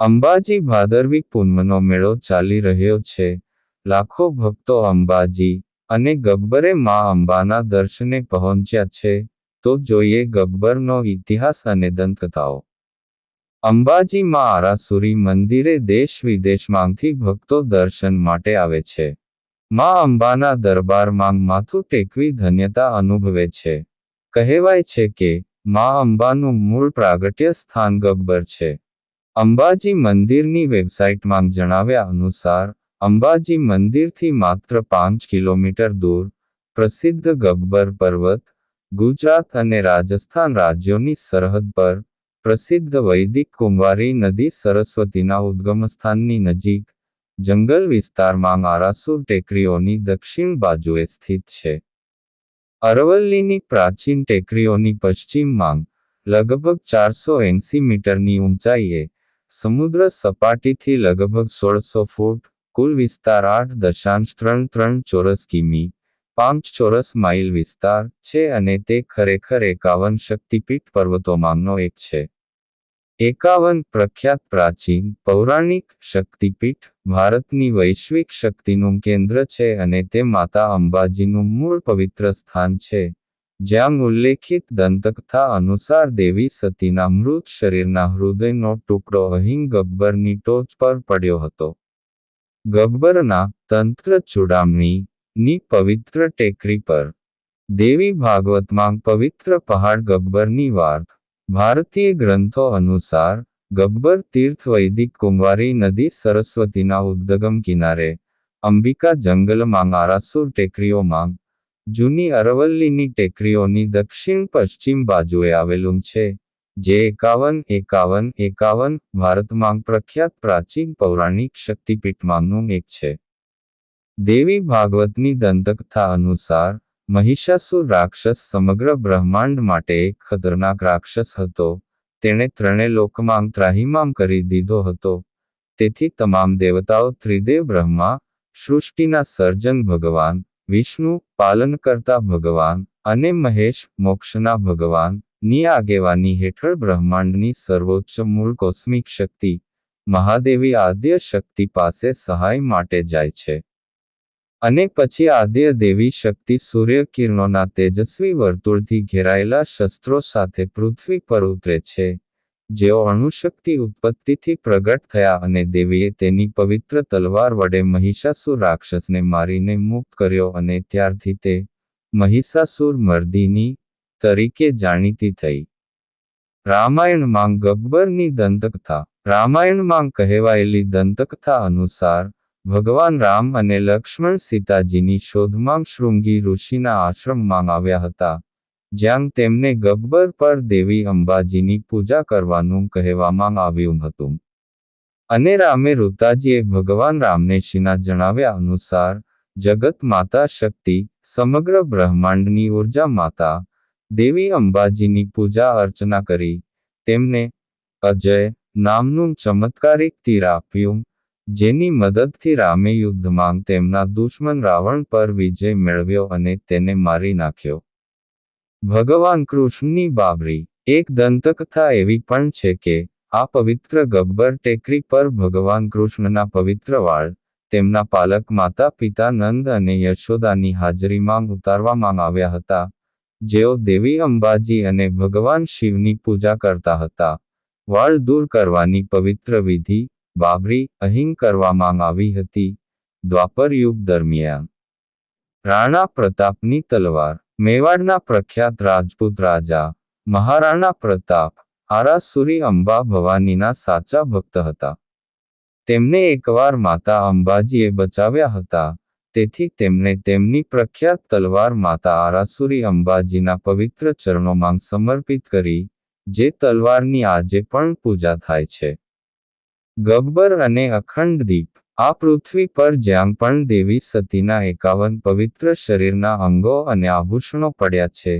અંબાજી ભાદરવી પૂનમનો મેળો ચાલી રહ્યો છે. લાખો ભક્તો અંબાજી અને ગબ્બરે માં અંબાના દર્શને પહોંચ્યા છે. તો જોઈએ ગબ્બરનો ઇતિહાસ અને દંતકથાઓ. અંબાજી માં આરાસુરી મંદિરે દેશ વિદેશમાંથી ભક્તો દર્શન માટે આવે છે. માં અંબાના દરબારમાં માથું ટેકવી ધન્યતા અનુભવે છે. કહેવાય છે કે માં અંબાનું મૂળ પ્રાગટ્ય સ્થાન ગબ્બર છે. અંબાજી મંદિરની વેબસાઇટમાં જણાવ્યા અનુસાર, અંબાજી મંદિરથી માત્ર પાંચ કિલોમીટર દૂર, પ્રસિદ્ધ ગબ્બર પર્વત, ગુજરાત અને રાજસ્થાન રાજ્યોની સરહદ પર, પ્રસિદ્ધ વૈદિક કુંવારી નદી સરસ્વતીના ઉદ્ગમસ્થાનની નજીક, જંગલ વિસ્તારમાં આરાસુર ટેકરીઓની દક્ષિણ બાજુએ સ્થિત છે. અરવલ્લીની પ્રાચીન ટેકરીઓની પશ્ચિમમાં, લગભગ ચારસો એંસી મીટરની ઊંચાઈએ સમુદ્ર સપાટીથી લગભગ સોળસો ફૂટ, કુલ વિસ્તાર આઠ દશાંશ ત્રણ ત્રણ ચોરસ કિમી, પાંચ ચોરસ માઇલ વિસ્તાર છે અને તે ખરેખર એકાવન શક્તિપીઠ પર્વતોમાંનો એક છે. એકાવન પ્રખ્યાત પ્રાચીન, પૌરાણિક શક્તિપીઠ ભારતની વૈશ્વિક શક્તિનું કેન્દ્ર છે અને તે માતા અંબાજીનું મૂળ પવિત્ર સ્થાન છે. જ્યાં ઉલ્લેખિત દંતકથા અનુસાર દેવી સતીના મૃત શરીરના હૃદયનો ટુકડો અહીં ગબ્બરની ટોચ પર પડ્યો હતો. ગબ્બરના તંત્ર ચૂડામણી ની પવિત્ર ટેકરી પર દેવી ભાગવતમાં પવિત્ર પહાડ ગબ્બરની વાર ભારતીય ગ્રંથો અનુસાર, ગબ્બર તીર્થ વૈદિક કુંવારી નદી સરસ્વતીના ઉદ્દગમ કિનારે, અંબિકા જંગલમાં આરાસુર ટેકરીઓમાં જૂની અરવલ્લીની ટેકરીઓની દક્ષિણ પશ્ચિમ બાજુએ આવેલું છે, જે એકાવન એકાવન એકાવન ભારતમાં પ્રખ્યાત પ્રાચીન પૌરાણિક શક્તિપીઠમાંનું એક છે. દેવી ભાગવતની દંતકથા અનુસાર, મહિષાસુર રાક્ષસ સમગ્ર બ્રહ્માંડ માટે એક ખતરનાક રાક્ષસ હતો, તેણે ત્રણે લોકમાં ત્રાહિમામ કરી દીધો હતો. તેથી તમામ દેવતાઓ ત્રિદેવ બ્રહ્મા, સૃષ્ટિના સર્જન ભગવાન વિષ્ણુ પાલનકર્તા ભગવાન અને મહેશ મોક્ષના ભગવાનની આગેવાની હેઠળ બ્રહ્માંડની સર્વોચ્ચ મૂળ કોસ્મિક શક્તિ મહાદેવી આદ્ય શક્તિ પાસે સહાય માટે જાય છે. અને પછી આદ્ય દેવી શક્તિ સૂર્ય કિરણોના તેજસ્વી વર્તુળથી ઘેરાયેલા શસ્ત્રો સાથે પૃથ્વી પર ઉતરે છે. જેઓ અણુશક્તિ ઉત્પત્તિથી પ્રગટ થયા અને દેવીએ તેની પવિત્ર તલવાર વડે મહિષાસુર રાક્ષસને મારીને મુક્ત કર્યો અને ત્યારથી તે મહિષાસુર મર્દિની તરીકે જાણીતી થઈ. રામાયણમાં ગબ્બરની દંતકથા. રામાયણમાં કહેવાયેલી દંતકથા અનુસાર, ભગવાન રામ અને લક્ષ્મણ સીતાજીની શોધમાં શૃંગી ઋષિના આશ્રમમાં આવ્યા હતા. જ્યાં તેમને ગબ્બર પર દેવી અંબાજીની પૂજા કરવાનું કહેવામાં આવ્યું હતું. અને રામે ઋતાજીએ ભગવાન રામને શિના જણાવ્યા અનુસાર, જગત માતા શક્તિ, સમગ્ર બ્રહ્માંડની ઊર્જા માતા, દેવી અંબાજીની પૂજા અર્ચના કરી, તેમને અજય નામનું ચમત્કારિક તીર આપ્યું, જેની મદદથી રામે યુદ્ધમાં તેમના દુશ્મન રાવણ પર વિજય મેળવ્યો અને તેને મારી નાખ્યો. ભગવાન કૃષ્ણની બાબરી, એક દંતકથા એવી પણ છે કે, આ પવિત્ર ગબ્બર ટેકરી પર ભગવાન કૃષ્ણના પવિત્ર વાળ, તેમના પાલક માતા પિતા નંદ અને યશોદાની હાજરીમાં ઉતારવામાં આવ્યા હતા, જેઓ દેવી અંબાજી અને ભગવાન શિવની પૂજા કરતા હતા. વાળ દૂર કરવાની પવિત્ર વિધિ, બાબરી અહીં કરવામાં આવી હતી. દ્વાપર યુગ દરમિયાન રાણા પ્રતાપની તલવાર મેવાડના પ્રખ્યાત રાજપૂત રાજા, મહારાણા પ્રતાપ, આરાસુરી અંબા ભવાનીના સાચા ભક્ત હતા. તેમને એકવાર માતા અંબાજીએ બચાવ્યા હતા, તેથી તેમણે તેમની પ્રખ્યાત તલવાર માતા આરાસુરી અંબાજીના પવિત્ર ચરણોમાં સમર્પિત કરી, જે તલવારની આજે પણ પૂજા થાય છે. ગબ્બર અને અખંડ દીપ આ પૃથ્વી પર જ્યાં પણ દેવી સતીના એકાવન પવિત્ર શરીરના અંગો અને આભૂષણો પડ્યા છે,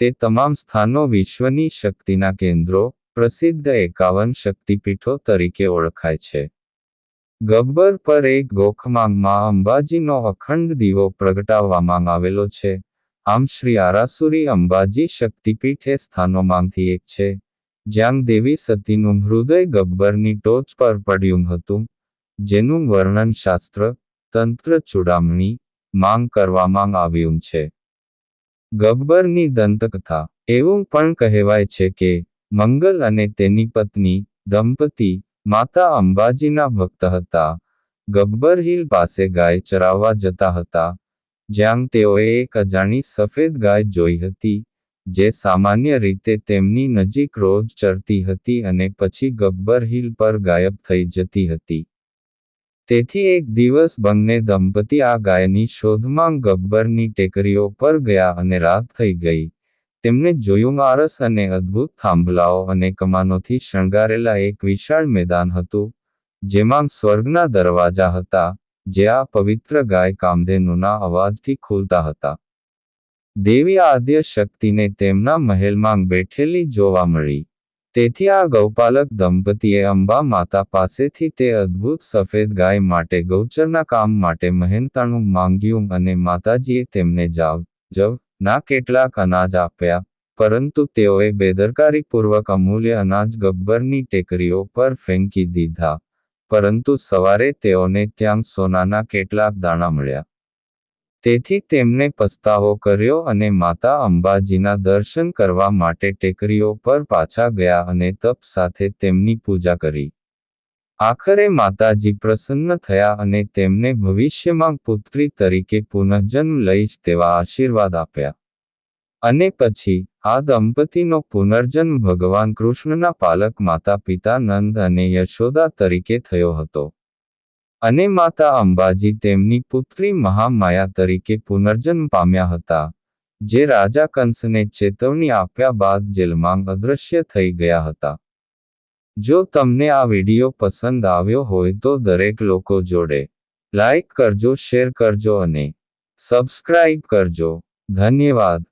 તે તમામ સ્થાનો વિશ્વની શક્તિના કેન્દ્રો, પ્રસિદ્ધ એકાવન શક્તિપીઠો તરીકે ઓળખાય છે. ગબ્બર પર એક ગોખમાંગમાં અંબાજીનો અખંડ દીવો પ્રગટાવવામાં આવેલો છે. આમ શ્રી આરાસુરી અંબાજી શક્તિપીઠ એ સ્થાનોમાંથી એક છે, જ્યાં દેવી સતીનું હૃદય ગબ્બરની ટોચ પર પડ્યું હતું. જેનું વર્ણન શાસ્ત્ર, તંત્ર ચૂડામણી, માંગ કરવામાં આવ્યું છે. ગબ્બરની દંતકથા. એવું પણ કહેવાય છે કે, મંગલ અને તેની પત્ની, દંપતી, માતા અંબાજીના ભક્ત હતા. ગબ્બર હિલ પાસે ગાય ચરાવવા જતા હતા, જ્યાં તેઓએ એક અજાણી સફેદ ગાય જોઈ હતી, જે સામાન્ય રીતે તેમની નજીક રોજ ચરતી હતી અને પછી ગબ્બર હિલ પર ગાયબ થઈ જતી હતી. તેથી એક દિવસ બંને દંપતી આ ગાયની શોધમાં ગબ્બરની ટેકરીઓ પર ગયા અને રાત થઈ ગઈ. તેમને જોયું આરસ અને અદ્ભુત થાંભલાઓ અને કમાનોથી શણગારેલા એક વિશાળ મેદાન હતું, જેમાં સ્વર્ગના દરવાજા હતા, જે આ પવિત્ર ગાય કામધેનુના અવાજથી ખુલતા હતા. દેવી આદ્ય શક્તિને તેમના મહેલમાં બેઠેલી જોવા મળી. તેથી આ ગૌપાલક દંપતીએ અંબા માતા પાસેથી તે અદ્ભુત સફેદ ગાય માટે ગૌચરના કામ માટે મહેનતાણું માંગ્યું અને માતાજીએ તેમને જાવ, જવ, ના કેટલાક અનાજ આપ્યા, પરંતુ તેઓએ બેદરકારીપૂર્વક અમૂલ્ય અનાજ ગબ્બરની ટેકરીઓ પર ફેંકી દીધા, પરંતુ સવારે તેઓને ત્યાં સોનાના કેટલાક દાણા મળ્યા. તેથી તેમને પસ્તાવો કર્યો અને માતા અંબાજીના દર્શન કરવા માટે ટેકરીઓ પર પાછા ગયા અને તપ સાથે તેમની પૂજા કરી. આખરે માતાજી પ્રસન્ન થયા અને તેમને ભવિષ્યમાં પુત્રી તરીકે પુનઃજન્મ લઈશ તેવા આશીર્વાદ આપ્યા. અને પછી, આ દંપતીનો પુનર્જન્મ ભગવાન કૃષ્ણના પાલક માતા પિતા નંદ અને યશોદા તરીકે થયો હતો. અને માતા અંબાજી તેમની પુત્રી મહામાયા તરીકે પુનર્જન્મ પામ્યા હતા, જે રાજા કંસને ચેતવણી આપ્યા બાદ જેલમાં અદૃશ્ય થઈ ગયા હતા. જો તમને આ વીડિયો પસંદ આવ્યો હોય તો દરેક લોકો જોડે લાઈક કરજો, શેર કરજો અને સબસ્ક્રાઇબ કરજો. ધન્યવાદ.